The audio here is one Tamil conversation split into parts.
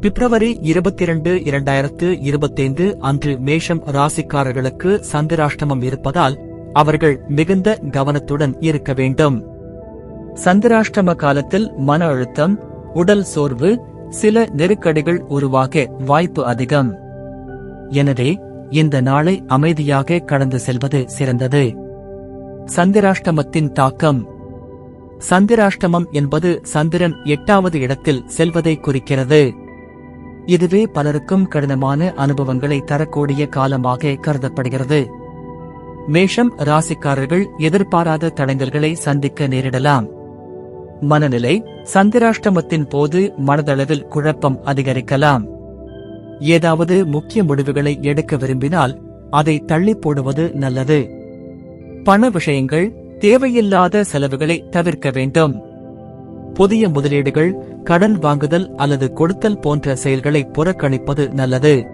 பிப்ரவரி இருபத்தி இரண்டு இரண்டாயிரத்து இருபத்தைந்து அன்று மேஷம் ராசிக்காரர்களுக்கு சந்திராஷ்டமம் இருப்பதால் அவர்கள் மிகுந்த கவனத்துடன் இருக்க வேண்டும். சந்திராஷ்டம காலத்தில் மன அழுத்தம் உடல் சோர்வு சில நெருக்கடிகள் உருவாக வாய்ப்பு அதிகம். எனவே இந்த நாளை அமைதியாக கடந்து செல்வது சிறந்தது. சந்திராஷ்டமத்தின் தாக்கம். சந்திராஷ்டமம் என்பது சந்திரன் எட்டாவது இடத்தில் செல்வதை குறிக்கிறது. இதுவே பலருக்கும் கடினமான அனுபவங்களை தரக்கூடிய காலமாக கருதப்படுகிறது. மேஷம் ராசிக்காரர்கள் எதிர்பாராத தடங்கல்களை சந்திக்க நேரிடலாம். மனநிலை சந்திராஷ்டமத்தின் போது மனதளவில் குழப்பம் அதிகரிக்கலாம். ஏதாவது முக்கிய முடிவுகளை எடுக்க விரும்பினால் அதை தள்ளி போடுவது நல்லது. பண விஷயங்கள் தேவையில்லாத செலவுகளை தவிர்க்க வேண்டும். புதிய முதலீடுகள் கடன் வாங்குதல் அல்லது கொடுத்தல் போன்ற செயல்களை புறக்கணிப்பது நல்லது.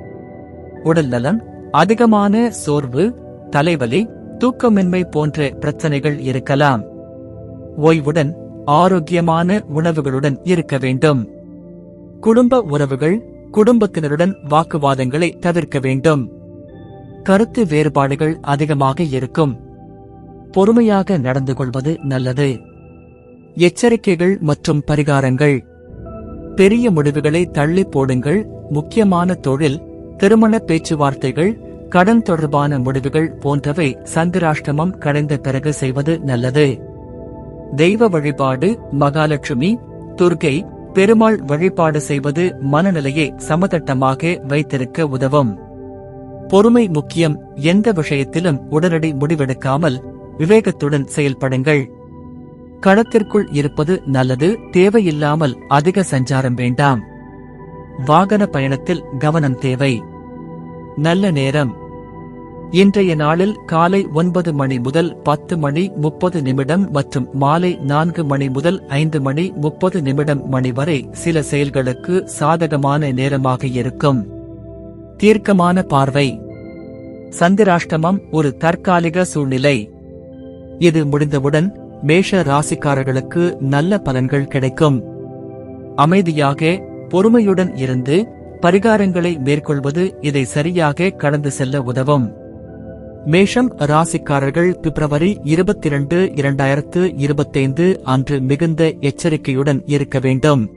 உடல் நலம் அதிகமான சோர்வு தலைவலி தூக்கமின்மை போன்ற பிரச்சனைகள் இருக்கலாம். ஓய்வுடன் ஆரோக்கியமான உணவுகளுடன் இருக்க வேண்டும். குடும்ப உறவுகள் குடும்பத்தினருடன் வாக்குவாதங்களை தவிர்க்க வேண்டும். கருத்து வேறுபாடுகள் அதிகமாக இருக்கும். பொறுமையாக நடந்து கொள்வது நல்லது. எச்சரிக்கைகள் மற்றும் பரிகாரங்கள். பெரிய முடிவுகளை தள்ளி போடுங்கள். முக்கியமான தொழில் திருமண பேச்சுவார்த்தைகள் கடன் தொடர்பான முடிவுகள் போன்றவை சந்திராஷ்டமம் கடைந்த பிறகு செய்வது நல்லது. தெய்வ வழிபாடு மகாலட்சுமி துர்கை பெருமாள் வழிபாடு செய்வது மனநிலையை சமதட்டமாக வைத்திருக்க உதவும். பொறுமை முக்கியம். எந்த விஷயத்திலும் உடனடி முடிவெடுக்காமல் விவேகத்துடன் செயல்படுங்கள். களத்திற்குள் இருப்பது நல்லது தேவையில்லாமல் அதிக சஞ்சாரம் வேண்டாம். வாகன பயணத்தில் கவனம் தேவை. நல்ல நேரம். இன்றைய நாளில் காலை ஒன்பது மணி முதல் பத்து மணி முப்பது நிமிடம் மற்றும் மாலை நான்கு மணி முதல் ஐந்து மணி முப்பது நிமிடம் மணி வரை சில செயல்களுக்கு சாதகமான நேரமாக இருக்கும். தீர்க்கமான பார்வை. சந்திராஷ்டமம் ஒரு தற்காலிக சூழ்நிலை. இது முடிந்தவுடன் மேஷ ராசிக்காரர்களுக்கு நல்ல பலன்கள் கிடைக்கும். அமைதியாக பொறுமையுடன் இருந்து பரிகாரங்களை மேற்கொள்வது இதை சரியாக கடந்து செல்ல உதவும். மேஷம் ராசிக்காரர்கள் பிப்ரவரி இருபத்தி இரண்டு இரண்டாயிரத்து இருபத்தைந்து அன்று மிகுந்த எச்சரிக்கையுடன் இருக்க வேண்டும்.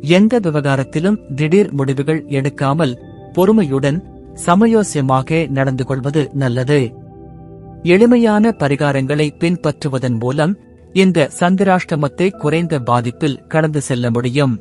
எந்த விவகாரத்திலும் திடீர் முடிவுகள் எடுக்காமல் பொறுமையுடன் சமயோசியமாக நடந்து கொள்வது நல்லது. எளிமையான பரிகாரங்களை பின்பற்றுவதன் மூலம் இந்த சந்திராஷ்டமத்தை குறைந்த பாதிப்பில் கடந்து செல்ல முடியும்.